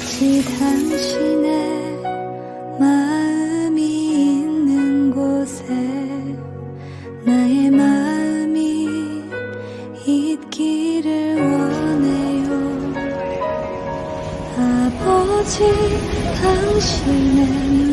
아버지 당신의 마음이 있는 곳에 나의 마음이 있기를 원해요. 아버지 당신의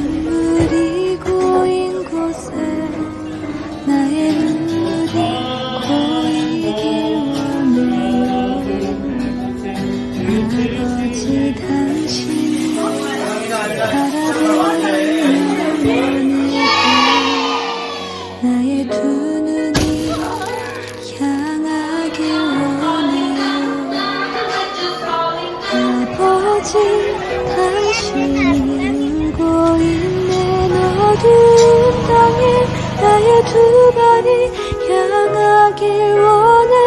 아버지 당신이 울고 있는 어두운 땅에 나의 두 발이 향하길 원해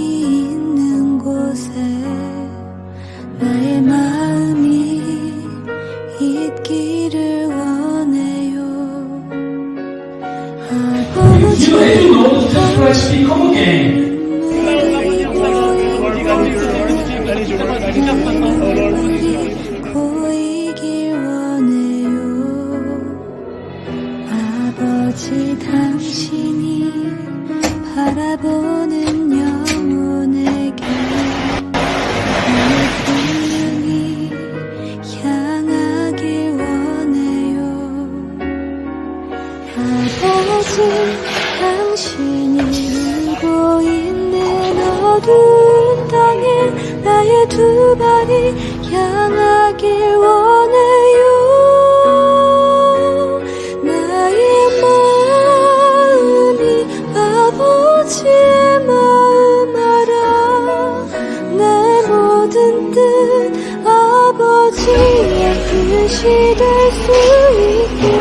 나의 마음이 있기를 원해요 You know 원해요 아버지 당신이 바라보는 어두운 땅에 나의 두 발이 향하길 원해요. 나의 마음이 아버지의 마음 알아. 내 모든 뜻 아버지의 뜻이 될 수 있기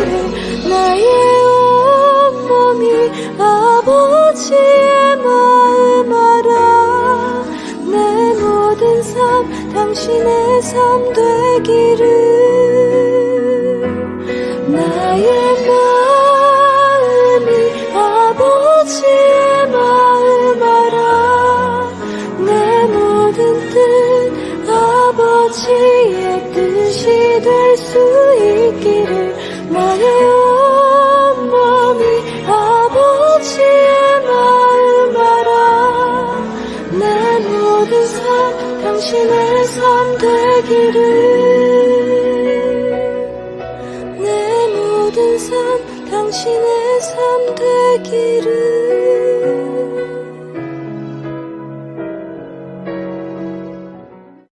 당신의 삶 되기를 나의 마음이 아버지의 마음 알아 내 모든 뜻 아버지의 뜻이 될 수 있기를 나의 온몸이 아버지의 길을 내 모든 삶 당신의 삶 되기를